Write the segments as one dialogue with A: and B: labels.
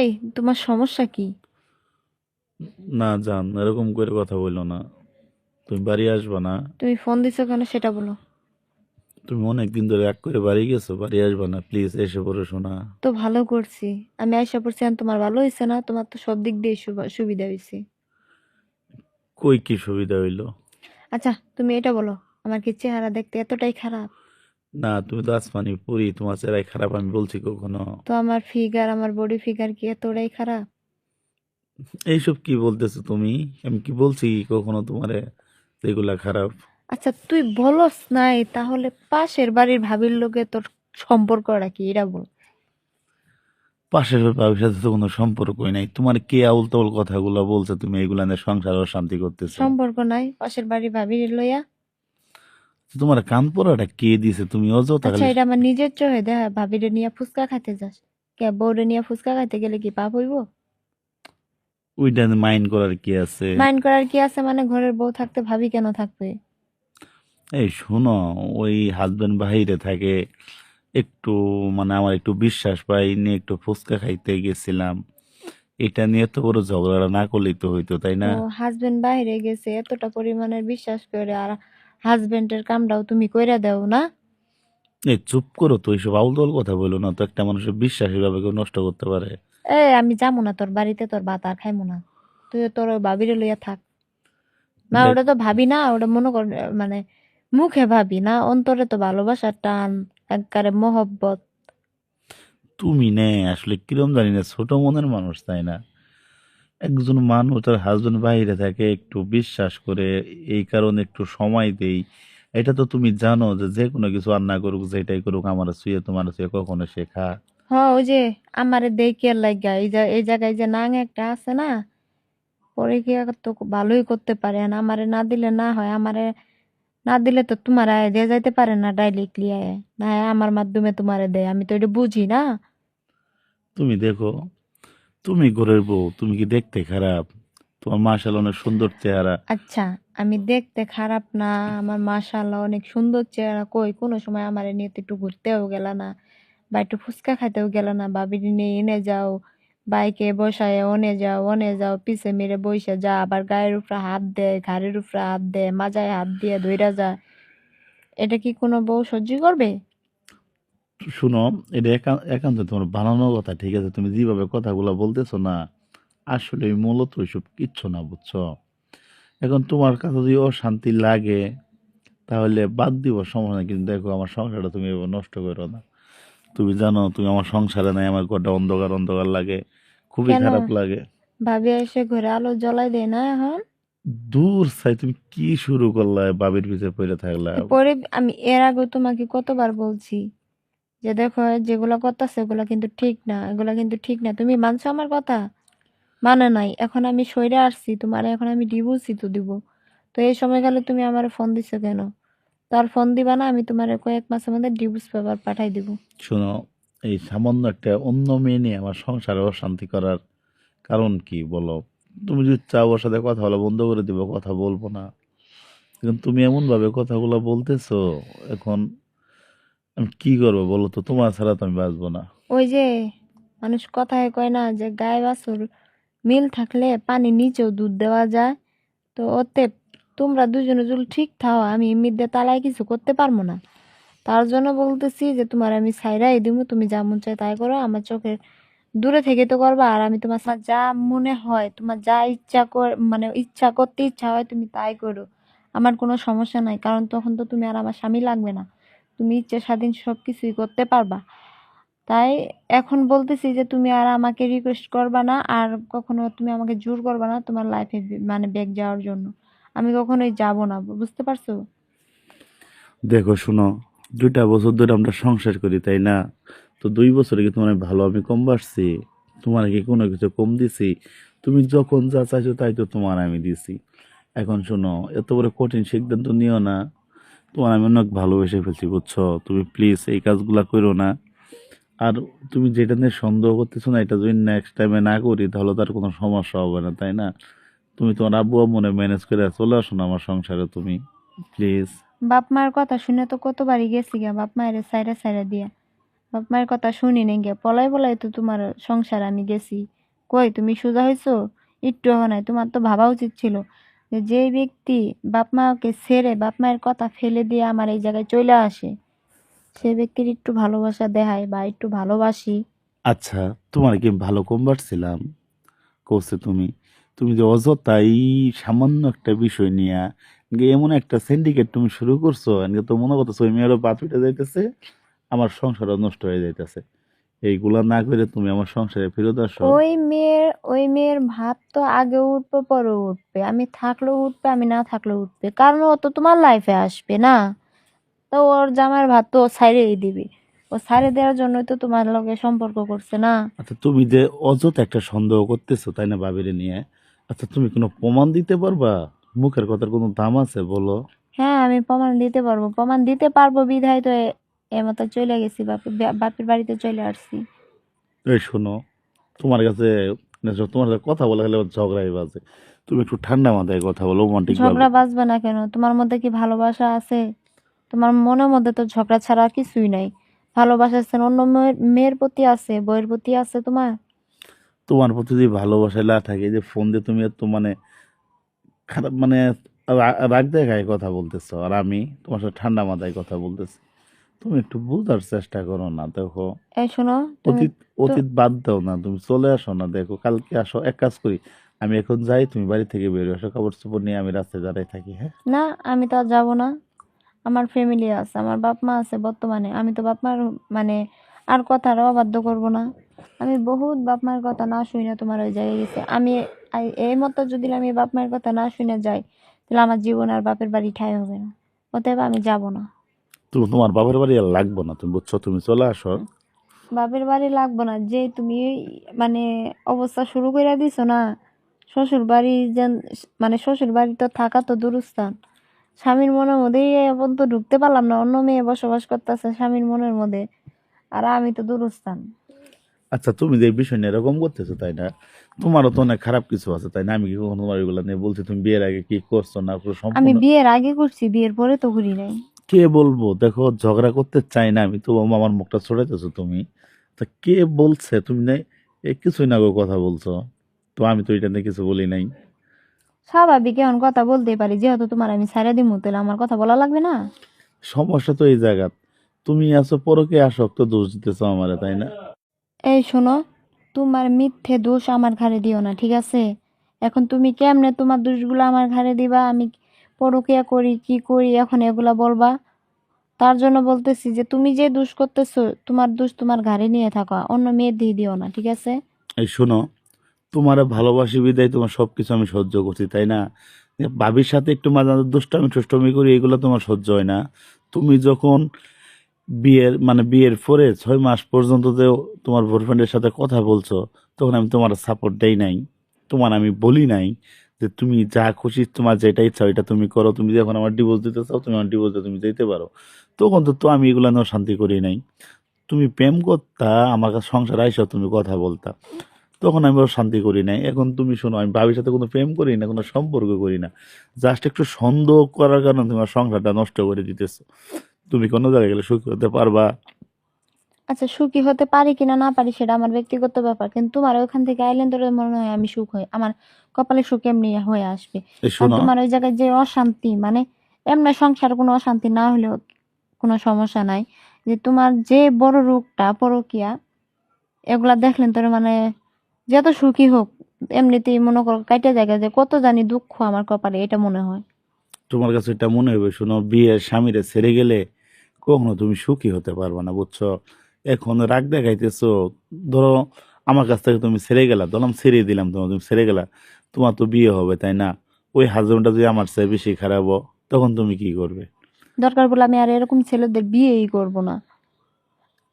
A: এই তোমার সমস্যা কি?
B: না জান এরকম করে কথা বলল না। তুমি বাড়ি আসবা না।
A: তুমি ফোন দিছো কেন সেটা বলো।
B: তুমি অনেকদিন ধরে এক করে বাড়ি গেছো বাড়ি আসবা না প্লিজ এসে পড়ে শোনা।
A: তো ভালো করছি আমি আশা করছি আর তোমার ভালো হয়েছে না তোমার তো সব দিক দিয়ে সুবা- সুবিধা হয়েছে
B: কই কি সুবিধা হইল?
A: আচ্ছা তুমি এটা বলো আমার কি চেহারা দেখতে এতটাই খারাপ?
B: না তুমি তো আসমানি পুরি তোমার চেহারাই খারাপ আমি বলছি কখনো।
A: তো আমার ফিগার আমার বডি ফিগার কি এতটাই খারাপ?
B: এইসব কি বলতেছো তুমি? আমি কি বলছি কখনো তোমারে এগুলা খারাপ?
A: আচ্ছা তুই বলস নাই তাহলে পাশের বাড়ির ভাবির লোকে তোর সম্পর্কটা কি? এটা বল।
B: পাশের বাবুর সাথে তো কোনো সম্পর্কই নাই। তোমার কে আউল তাউল কথাগুলো বলছে তুমি? এগুলা নিয়ে সংসার অশান্তি করতেছো।
A: সম্পর্ক নাই পাশের বাড়ির ভাবির লইয়া।
B: তোমার কান পড়াটা কে দিছে? তুমি অযথা
A: আচ্ছা এটা আমার নিজের চোখে দেখা। ভাবিরে নিয়ে ফুচকা খাইতে যাস। কে বউরে নিয়ে ফুচকা খাইতে গেলে কি পাপ হইব?
B: ওইটা মাইন্ড করার কি আছে?
A: মাইন্ড করার কি আছে মানে ঘরের বউ থাকতে ভাবি কেন থাকবে?
B: এই শোনো ওই হাজবেন্ড বাহিরে থাকে একটু মানে আমার একটু বিশ্বাস পাই নিয়ে একটু ফুচকা খাইতে গেছিলাম। এটা নিয়ে তো বড় ঝগড়া না করলেই তো হইতো তাই না?
A: ও হাজবেন্ড বাইরে গেছে এতটা পরিমাণের বিশ্বাস করে আর হাজবেন্ডের কামটাও তুমি কইরা দাও না?
B: এই চুপ করো তো এইসব আউল তাউল কথা বলো না তো একটা মানুষের বিশ্বাস এভাবে কেউ নষ্ট করতে পারে?
A: এ আমি যাব না তোর বাড়িতে তোর ভাত আর খাইমো না। তুই তোর ওই ভাবিরে লইয়া থাক। না
B: দেখ-
A: ওটা তো ভাবি না ওটা মনে কর মানে মুখে ভাবি না অন্তরে তো ভালোবাসার টান একবারে মহব্বত।
B: তুমি নে আসলে কিরম জানি না ছোট মনের মানুষ তাই না? একজন মানুষ তার হাজবেন্ড বাইরে থাকে একটু বিশ্বাস করে এই কারণে একটু সময় দেই। এটা তো তুমি জানো যে যে কোনো কিছু রান্না করুক যেটাই করুক আমার শুয়ে তোমার শুয়ে কখনো শেখা।
A: হ্যাঁ ওই যে আমারে দেখে লাগা এই যে এই জায়গায় যে নাং একটা আছে না পরে কি আর তো ভালোই করতে পারে না আমারে না দিলে না হয় আমারে না দিলে তো তোমার আয় দিয়ে যাইতে পারে না ডাইরেক্টলি আয়। না আমার মাধ্যমে তোমারে দেয় আমি তো এটা বুঝি না।
B: তুমি দেখো তুমি ঘরের বউ, তুমি কি দেখতে খারাপ? তোমার মাশাল অনেক সুন্দর চেহারা।
A: আচ্ছা আমি দেখতে খারাপ না, আমার মাশাআল্লাহ অনেক সুন্দর চেহারা, কই কোনো সময় আমারে নিয়ে একটু ঘুরতেও গেল না, বা একটু ফুচকা খাইতেও গেল না, ভাবির নিয়ে এনে যাও, বাইকে বসায় অনে যাও অনে যাও, পিছে মেরে বইসে যা, আবার গায়ের উপরে হাত দেয় ঘাড়ের উপরে হাত দেয় মাজায় হাত দিয়ে ধইরা যা। এটা কি কোনো বউ সহ্য করবে?
B: শুনো এটা একা- একান্ত তোমার বানানো কথা ঠিক আছে? তুমি যেভাবে কথাগুলো বলতেছো না আসলে মূলত ওইসব কিচ্ছু না বুঝছ? এখন তোমার কাছে যদি অশান্তি লাগে তাহলে বাদ দিব সময় না কিন্তু দেখো আমার সংসারটা তুমি নষ্ট করো না। তুমি জানো তুমি আমার সংসারে নাই আমার ঘরটা অন্ধকার অন্ধকার লাগে খুবই খারাপ লাগে।
A: ভাবি এসে ঘরে আলো জ্বলাই দেয় না এখন?
B: দূর চাই তুমি কি শুরু করলা বাবির পিছে পড়ে থাকলা?
A: পরে আমি এর আগে তোমাকে কতবার বলছি। যে দেখো যেগুলো করতেছে এগুলো কিন্তু ঠিক না, এগুলো কিন্তু ঠিক না। তুমি মানছো আমার কথা? মানে নাই। এখন আমি সইরে আসছি, তোমার এখন আমি ডিভোর্সই তো দিব। তো এই সময় গেলে তুমি আমার ফোন দিছো কেন? তার ফোন দিবা না, আমি তোমার কয়েক মাসের মধ্যে ডিভোর্স পেপার পাঠাই দিব।
B: শোনো, এই সামান্য একটা অন্য মেয়ে নিয়ে আমার সংসারে অশান্তি করার কারণ কি বলো? তুমি যদি চাও ওর সাথে কথা বলা, বন্ধ করে দিব, কথা বলব না। এখন তুমি এমন ভাবে কথাগুলো বলতেছো, এখন আমি কি করব বলো তো? তোমার ছাড়া তো আমি বাঁচবো না।
A: ওই যে মানুষ কথায় কয় না যে গায়ে বাছুর, মিল থাকলে পানি নিচেও দুধ দেওয়া যায়। তো ওতে তোমরা দুজনে যদি ঠিক থাও, আমি এমনিতে তালায় কিছু করতে পারব না। তার জন্য বলতেছি যে তোমার আমি সাইরাই দিব, তুমি যা মন চায় তাই করো। আমার চোখের দূরে থেকে তো করবা, আর আমি তোমার সাথে যা মনে হয়, তোমার যা ইচ্ছা কর মানে ইচ্ছা করতে ইচ্ছা হয় তুমি তাই করো। আমার কোনো সমস্যা নাই, কারণ তখন তো তুমি আর আমার স্বামী লাগবে না। তুমি ইচ্ছে স্বাধীন সব কিছুই করতে পারবা। তাই এখন বলতেছি যে তুমি আর আমাকে রিকোয়েস্ট করবা না, আর কখনো তুমি আমাকে জোর করবা না তোমার লাইফে মানে ব্যাগ যাওয়ার জন্য। আমি কখনোই যাব না বুঝতে পারছ?
B: দেখো শোনো, দুইটা বছর ধরে আমরা সংসার করি, তাই না? তো দুই বছরে কি তোমার ভালো, আমি কম বাড়ছি? তোমার কি কোনো কিছু কম দিছি? তুমি যখন যা চাইছো তাই তো তোমার আমি দিছি। এখন শোনো, এত বড় কঠিন সিদ্ধান্ত নিও না। তোমার আমি অনেক ভালোবেসে ফেলছি, বুঝছ? তুমি প্লিজ এই কাজগুলা করো না। আর তুমি যেটা নিয়ে সন্দেহ করতেছো না, এটা যদি নেক্সট টাইমে না করি, তাহলে তার কোনো সমস্যা হবে না, তাই না? তুমি তোমার আব্বু মনে ম্যানেজ করে চলে আসো না আমার সংসারে তুমি প্লিজ
A: বাপ মার কথা শুনে তো কতবারই গেছি গা, বাপ মায়ের সাইরা সাইরা দিয়া। বাপ মায়ের কথা শুনি নাই গিয়া পলাই পলাই তো তোমার সংসার আমি গেছি। কই, তুমি সোজা হয়েছো একটু নাই, তোমার তো ভাবা উচিত ছিল। যে ব্যক্তি বাপ মাকে ছেড়ে বাপ মায়ের কথা ফেলে দিয়ে আমার এই জায়গায় চলে আসে, সে ব্যক্তির একটু ভালোবাসা দেখায় বা একটু ভালোবাসি।
B: আচ্ছা তোমার কি ভালো কম বাড়ছিলাম কৌছে তুমি তুমি যে অযথাই সামান্য একটা বিষয় নিয়ে এমন একটা সিন্ডিকেট তুমি শুরু করছ তো মনে করতেছো ওই মেয়েরও পা পিটে যাইতেছে, আমার সংসারও নষ্ট হয়ে যাইতেছে। এইগুলা না করে তুমি আমার সংসারে ফেরত আসো।
A: ওই মেয়ের ওই মেয়ের ভাব তো আগে উঠবে পরে উঠবে। আমি থাকলেও উঠবে আমি না থাকলেও উঠবে। কারণ ও তো তোমার লাইফে আসবে না। তো ওর জামার ভাত তো ছাইড়েই দিবে। ও ছাইড়ে দেওয়ার জন্যই তো তোমার লগে সম্পর্ক করছে না।
B: আচ্ছা তুমি যে অযথা একটা সন্দেহ করতেছো তাই না বাবিরে নিয়ে? আচ্ছা তুমি কোনো প্রমাণ দিতে পারবা? মুখের কথার কোনো দাম আছে বলো।
A: হ্যাঁ আমি প্রমাণ দিতে পারব। প্রমাণ দিতে পারব বিধায় তো এমতো চলে গেছি বাপের বাপের বাড়িতে চলে আসছি।
B: এই শোনো তোমার কাছে তোমার সাথে কথা বলা গেলে ঝগড়াই বাজে। তুমি একটু ঠান্ডা মাথায় কথা বলো রোমান্টিক
A: ঝগড়া বাজবে না কেন? তোমার মধ্যে কি ভালোবাসা আছে? তোমার মনের মধ্যে তো ঝগড়া ছাড়া কিছুই নাই। ভালোবাসা আছে অন্য মেয়ের প্রতি আছে বইয়ের প্রতি আছে তোমার?
B: তোমার প্রতি যদি ভালোবাসা না থাকে যে ফোন দিয়ে তুমি এত মানে খারাপ মানে রাগ দেখায় কথা বলতেছো আর আমি তোমার সাথে ঠান্ডা মাথায় কথা বলতেছি। তুমি একটু বোঝার চেষ্টা করো না দেখো।
A: এই শোনো
B: অতীত অতীত বাদ দাও না তুমি চলে আসো না দেখো কালকে আসো এক কাজ করি আমি এখন যাই তুমি বাড়ি থেকে বেরো আসো কাপড় চোপড় নিয়ে আমি রাস্তায় দাঁড়াই থাকি হ্যাঁ?
A: না আমি তো আর যাব না। আমার ফ্যামিলি আছে আমার বাপ মা আছে বর্তমানে আমি তো বাপ মার মানে আর কথার অবাধ্য করব না। আমি বহুত বাপ মায়ের কথা না শুই না তোমার ওই জায়গায় গেছে। আমি এই মতো যদি আমি বাপ মায়ের কথা না শুনে যাই তাহলে আমার জীবন আর বাপের বাড়ি ঠাই হবে না। অতএব আমি যাব না।
B: তুমি তোমার বাবার বাড়ি আর লাগবো না। তুমি বুঝছ? তুমি চলে আসো।
A: বাপের বাড়ি লাগবো না। যে তুমি মানে অবস্থা শুরু করে দিছো না শ্বশুর বাড়ি যেন মানে শ্বশুর বাড়ি তো থাকা তো দূরস্থান। স্বামীর মনের মধ্যে এখন তো ঢুকতে পারলাম না। অন্য মেয়ে বসবাস করতেছে স্বামীর মনের মধ্যে। আর আমি তো দূরস্থান।
B: আচ্ছা তুমি যে বিষয় নিয়ে এরকম করতেছো তাই না? তোমারও তো অনেক খারাপ কিছু আছে তাই না? আমি কি কখনো তোমার এগুলো নিয়ে বলছি? তুমি বিয়ের আগে কি করছ না
A: আমি বিয়ের আগে করছি বিয়ের পরে তো করি নাই।
B: কে বলব? দেখো ঝগড়া করতে চাই না আমি তো আমার মুখটা ছড়াইতেছো তুমি। তা কে বলছে? তুমি নাই এ কিছুই না গো কথা বলছো। তো আমি তো এটা নিয়ে কিছু বলি নাই।
A: স্বাভাবিক এখন কথা বলতে পারি। যেহেতু তোমার আমি সারা দিমু তাহলে আমার কথা বলা লাগবে না?
B: সমস্যা তো এই জায়গা তুমি আছো পরকে আসক্ত দোষ দিতেছো আমারে তাই না?
A: এই শোনো তোমার মিথ্যে দোষ আমার ঘাড়ে দিও না ঠিক আছে? এখন তুমি কেমনে তোমার দোষগুলো আমার ঘাড়ে দিবা? আমি পরকিয়া করি, কি করি, এখন এগুলা বলবা? তার জন্য বলতেছি যে, তুমি যে দোষ করতেছো, তোমার দোষ তোমার ঘাড়ে নিয়ে থাকো অন্য মেয়ে দিয়ে দিও না, ঠিক আছে?
B: এই শোনো, তোমার ভালোবাসি, বিদায়, তোমার সবকিছু আমি সহ্য করছি, তাই না? এ ভাবির সাথে একটু মাঝে মাঝে দুষ্টামি টুষ্টমি করি, এগুলো তোমার সহ্য হয় না। তুমি যখন বিয়ের মানে বিয়ের পরে ছয় মাস পর্যন্ত যে তোমার বয়ফ্রেন্ডের সাথে কথা বলছো, তখন আমি তোমার সাপোর্ট দেই নাই, তোমার আমি বলি নাই যে তুমি যা খুশি তোমার যেটা ইচ্ছা ওইটা তুমি করো। তুমি যখন আমার ডিভোর্স দিতে চাও, তুমি আমার ডিভোর্স দিয়ে তুমি যেতে পারো। তখন তো আমি এগুলো নিয়েও শান্তি করি নাই। তুমি প্রেম করতা, আমার কাছে সংসার আইসা তুমি কথা বলতা। তখন আমি শান্তি করি নাই। এখন তুমি শোনো, আমি ভাবির সাথে কোনো প্রেম করি না, কোনো সম্পর্ক করি না। জাস্ট একটু সন্দেহ করার কারণে তোমার সংসারটা নষ্ট করে দিতেছো। তুমি কোনো জায়গায় গেলে সুখ করতে পারবা।
A: আচ্ছা সুখী হতে পারি কিনা না পারি সেটা আমার ব্যক্তিগত ব্যাপার কিন্তু তোমার ওইখান থেকে আইলেন তোর মনে হয় আমি সুখ হই। আমার কপালে সুখ এমনি হয়ে আসবে। তোমার ওই জায়গায় যে অশান্তি মানে এমনি সংসার কোনো অশান্তি না হলেও কোনো সমস্যা নাই। যে তোমার যে বড় রোগটা পরকিয়া এগুলা দেখলেন তোর মানে যত সুখী হোক এমনিতেই মনে করো কাইটা জায়গা যে কত জানি দুঃখ আমার কপালে এটা মনে হয়।
B: তোমার কাছে এটা মনে হবে শোনো বিয়ের স্বামীরে ছেড়ে গেলে কখনো তুমি সুখী হতে পারবে না বুঝছ? এখন রাগ দেখাইতেছো ধরো আমার কাছ থেকে তুমি ছেড়ে গেলা ধরলাম ছেড়ে দিলাম তোমার তুমি ছেড়ে গেলা তোমার তো বিয়ে হবে তাই না? ওই হাজবেন্ডটা যদি আমার চেয়ে বেশি খারাপ তখন তুমি কি করবে?
A: দরকার বলে আমি আর এরকম ছেলেদের বিয়েই করব না।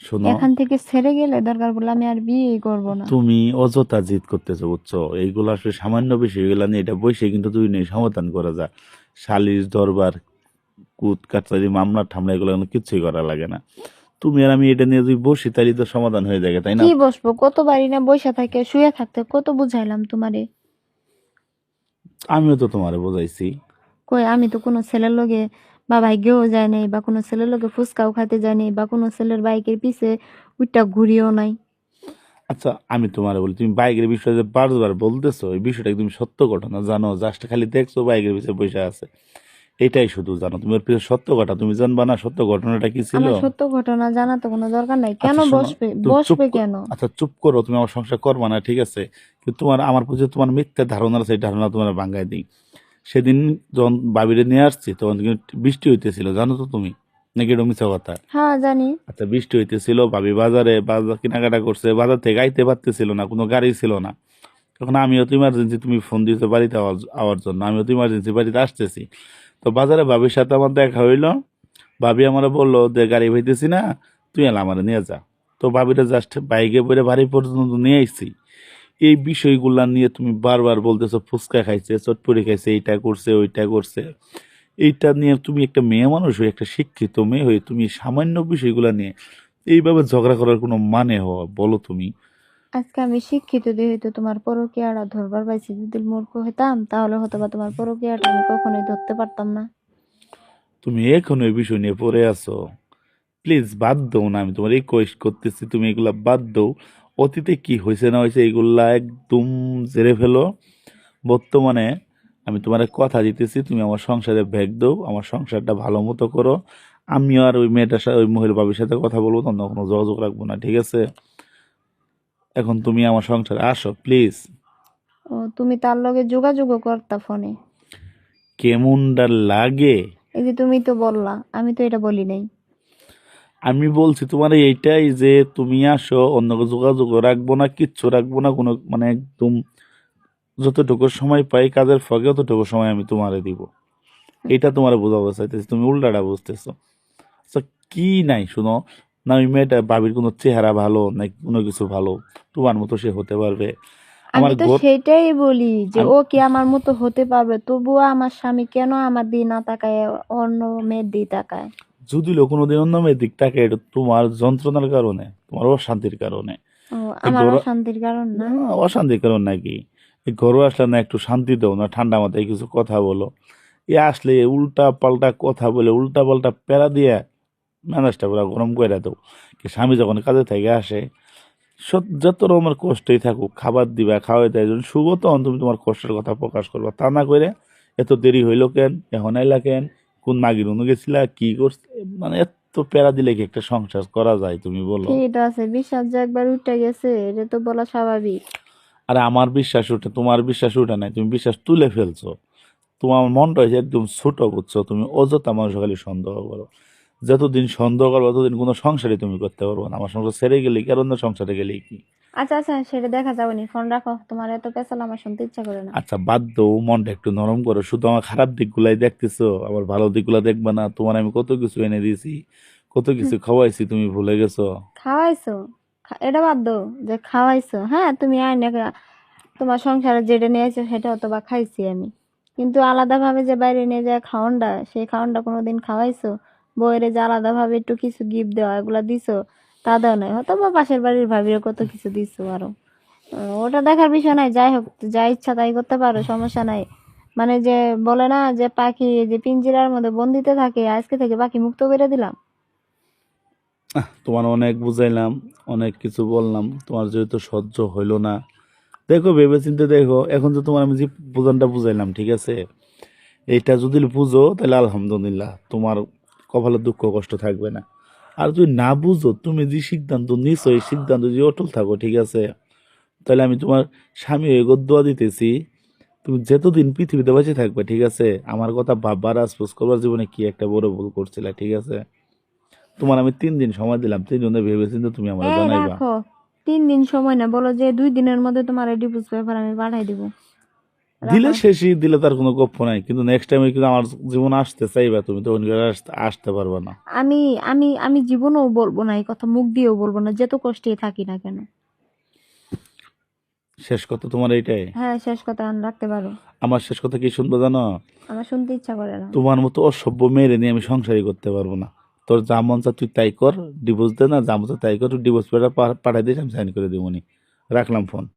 B: শোনো।
A: এখান থেকে ছেড়ে গেলে দরকার বলে আমি আর বিয়েই করব না।
B: তুমি অযথা জিদ করতেছো বুঝছ? এইগুলো আসলে সামান্য বিষয় এগুলো নিয়ে এটা বসে কিন্তু দুই নিয়ে সমাধান করা যায়। সালিশ দরবার কুট কাটারি মামলা ঠামলা এগুলো কিন্তু কিছুই করা লাগে না। তুমি আর আমি এটা নিয়ে যদি বসি তাহলে তো সমাধান হয়ে যাবে তাই না?
A: কি বসবো? কতবারই না বসে থাকে শুয়ে থাকতে কত বুঝাইলাম তোমারে।
B: আমিও তো তোমারে বোঝাইছি।
A: কই আমি তো কোনো ছেলের লগে বা ভাগ্যেও যায় নাই বা কোনো ছেলের লোকে ফুচকাও খাইতে যায় নাই বা কোনো ছেলের বাইকের পিছে উইটা ঘুরিও নাই।
B: আচ্ছা আমি তোমার বলি তুমি বাইকের বিষয়ে যে বারবার বলতেছো এই বিষয়টা তুমি সত্য ঘটনা জানো? জাস্ট খালি দেখছ বাইকের পিছনে বসে আছে। এটাই শুধু জানো তুমি ওর পিছনে সত্য ঘটনা তুমি জানবা না সত্য ঘটনাটা কি ছিল?
A: আমার সত্য ঘটনা জানা তো কোনো দরকার নাই। কেন
B: আচ্ছা,
A: বসবে? বসবে কেন?
B: আচ্ছা চুপ করো তুমি আমার সংসার করবা না ঠিক আছে? কিন্তু তোমার আমার প্রতি তোমার মিথ্যা ধারণা এই ধারণা তোমার ভাঙ্গাই দিই। সেদিন যখন বাবিরে নিয়ে আসছি তখন কিন্তু বৃষ্টি হইতেছিল জানো তো তুমি? নাকি এটা মিথ্যা কথা?
A: হ্যাঁ জানি।
B: আচ্ছা বৃষ্টি হইতেছিল ভাবি বাজারে বাজার কেনাকাটা করছে বাজার থেকে আইতে পারতেছিল না কোনো গাড়ি ছিল না। তখন আমিও তো ইমার্জেন্সি তুমি ফোন দিতে বাড়িতে আওয়ার জন্য আমিও তো ইমার্জেন্সি বাড়িতে আসতেছি। তো বাজারে ভাবির সাথে আমার দেখা হইল। ভাবি আমার বলল যে গাড়ি ভাইতেছি না, তুই এলা আমার নিয়ে যা। তো ভাবিটা জাস্ট বাইকে পরে বাড়ি পর্যন্ত নিয়ে আসছি এই বিষয়গুলা নিয়ে তুমি বারবার বলতেছো, ফুচকা খাইছে, চটপটি খাইছে, এইটা করছে, ওইটা করছে। এইটা নিয়ে তুমি একটা মেয়ে মানুষ হয়ে, একটা শিক্ষিত মেয়ে হয়ে তুমি সামান্য বিষয়গুলা নিয়ে এইভাবে ঝগড়া করার কোনো মানে হওয়া, বলো তুমি।
A: আজকে আমি শিক্ষিত দিয়ে হয়তো তোমার পরকীয়াটা ধরবার পাইছি, যদি মূর্খ হইতাম, তাহলে হয়তো বা তোমার পরকীয়াটা আমি কখনোই ধরতে পারতাম না।
B: তুমি এখন এই বিষয় নিয়ে পড়ে আছো। প্লিজ বাদ দাও না, আমি তোমার রিকোয়েস্ট করতেছি, তুমি এগুলা বাদ দাও। অতীতে কি হয়েছে না হয়েছে এগুলা একদম জেরে ফেলো। বর্তমানে আমি তোমার কথা দিতেছি, তুমি আমার সংসারে ব্যাগ দাও, আমার সংসারটা ভালো মতো করো। আমিও আর ওই মেয়েটার সাথে ওই মহিলা বাবির সাথে কথা বলব, তখন কোনো যোগাযোগ রাখব না, ঠিক আছে? এখন তুমি আমার সংসারে আসো প্লিজ
A: ও তুমি তার লগে যোগাযোগও করতা ফোনে।
B: কেমনটা লাগে?
A: এই যে তুমি তো বললা আমি তো এটা বলি নাই।
B: আমি বলছি তোমার এইটাই যে তুমি আসো অন্য যোগাযোগ রাখব না কিচ্ছু রাখব না কোনো মানে একদম যতটুকু সময় পাই কাজের ফাঁকে অতটুকু সময় আমি তোমারে দিব। এটা তোমার বোঝাবো চাইতেছি তুমি উল্টাটা বুঝতেছো। আচ্ছা কি নাই শুনো? না ওই মেয়েটা বাবির কোনো চেহারা ভালো না কোনো কিছু ভালো? তোমার মতো সে হতে পারবে। আমার
A: তো সেটাই বলি যে ও কি আমার মতো হতে পারবে? তবুও আমার স্বামী কেন আমার না তাকায় অন্য মেয়ের তাকায়?
B: যদি লোক কোনোদিন অন্য মেয়ের দিক এটা তোমার যন্ত্রণার কারণে তোমার অশান্তির কারণে।
A: আমার অশান্তির কারণ না?
B: না অশান্তির কারণ নাকি? ঘরে আসলে না একটু শান্তি দাও না ঠান্ডা মাথায় কিছু কথা বলো। এ আসলে উল্টা পাল্টা কথা বলে উল্টা পাল্টা প্যারা দিয়ে মেজাজটা পুরো গরম করে দাও। কি স্বামী যখন কাজে থেকে আসে যত রকমের কষ্টই থাকুক খাবার দিবা খাওয়াই দেয় যখন শুভ তখন তুমি তোমার কষ্টের কথা প্রকাশ করবা। তা না করে এত দেরি হইল কেন? এখন আইলা কেন? কোন মাগির অনু গেছিলা? কি করছে? মানে এত প্যারা দিলে কি একটা সংসার করা যায় তুমি বলো?
A: ঠিক আছে বিশ্বাস যে একবার উঠে গেছে এটা তো বলা স্বাভাবিক।
B: আরে আমার বিশ্বাস উঠে তোমার বিশ্বাস উঠে নাই তুমি বিশ্বাস তুলে ফেলছো। তোমার মনটা হয়েছে একদম ছোট বুঝছ তুমি অযথা মানুষ খালি সন্দেহ করো। যতদিন সন্দেহ করো ততদিন কোনো সংসারে তুমি করতে পারব না। আমার সংসার ছেড়ে গেলে কি আর অন্য সংসারে গেলে কি?
A: আচ্ছা আচ্ছা সেটা দেখা যাবে নি ফোন রাখো তোমার এত পেছাল আমার শুনতে ইচ্ছা করে না।
B: আচ্ছা বাদ দাও মনটা একটু নরম করো। শুধু আমার খারাপ দিকগুলাই দেখতেছো আবার ভালো দিকগুলা দেখবা না। তোমার আমি কত কিছু এনে দিয়েছি কত কিছু খাওয়াইছি তুমি ভুলে গেছো?
A: খাওয়াইছো? এটা বাদ দাও যে খাওয়াইছো। হ্যাঁ তুমি আইনে তোমার সংসারে যেটা নিয়ে আসছো সেটা হয়তো বা খাইছি আমি। কিন্তু আলাদাভাবে যে বাইরে নিয়ে যায় খাওয়ানটা সেই খাওয়ানটা কোনোদিন খাওয়াইছো? বইয়ের যে আলাদাভাবে একটু কিছু গিফট দেওয়া, এগুলা দিছো? তা দেওয়া নয় হয়তো বা পাশের বাড়ির ভাবিরও কত কিছু দিছো আরও। ওটা দেখার বিষয় নাই। যাই হোক, যা ইচ্ছা তাই করতে পারো, সমস্যা নাই। মানে যে বলে না যে পাখি যে পিঞ্জিরার মধ্যে বন্দিতে থাকে, আজকে থেকে পাখি মুক্ত করে দিলাম।
B: তোমার অনেক বুঝাইলাম, অনেক কিছু বললাম। তোমার যেহেতু সহ্য হইল না। দেখো ভেবে চিন্তে দেখো, এখন তো তোমার আমি যে বোঝানটা বুঝাইলাম, ঠিক আছে? এইটা যদি বুঝো তাহলে আলহামদুলিল্লাহ, তোমার কপালে দুঃখ কষ্ট থাকবে না। আর যদি না বুঝো তুমি যে সিদ্ধান্ত নিছো এই সিদ্ধান্ত যদি অটল থাকো ঠিক আছে? তাহলে আমি তোমার স্বামী হয়ে দোয়া দিতেছি তুমি যতদিন পৃথিবীতে বেঁচে থাকবে ঠিক আছে? আমার কথা ভাববার আশপুস করবার জীবনে কি একটা বড় ভুল করছিলে ঠিক আছে? তোমার আমি তিন দিন সময় দিলাম তিন দিনে ভেবে চিন্তে তুমি আমার জানাইবা।
A: তিন দিন সময় না বলো যে দুই দিনের মধ্যে তোমার ডিভোর্স পেপার আমি পাঠাই দিব।
B: দিলে শেষই দিলে তার কোনো গপ্প নাই। কিন্তু নেক্সট টাইমে কিন্তু আমার জীবন আসতে চাইবা তুমি তখন কিন্তু আসতে পারবে না।
A: আমি আমি আমি জীবনেও বলব না এই কথা মুখ দিয়েও বলব না যত কষ্টে থাকি না কেন।
B: শেষ কথা তোমার এইটাই?
A: হ্যাঁ শেষ কথা আমি রাখতে পারো।
B: আমার শেষ কথা কি শুনব জানো?
A: আমার শুনতে ইচ্ছা করে না।
B: তোমার মতো অসভ্য মেয়েরে নিয়ে আমি সংসারই করতে পারব না। তোর যা মন চা তুই তাই কর ডিভোর্স দে না যা মন চা তাই কর ডিভোর্স পেপার পাঠাই দিস আমি সাইন করে দিব রাখলাম ফোন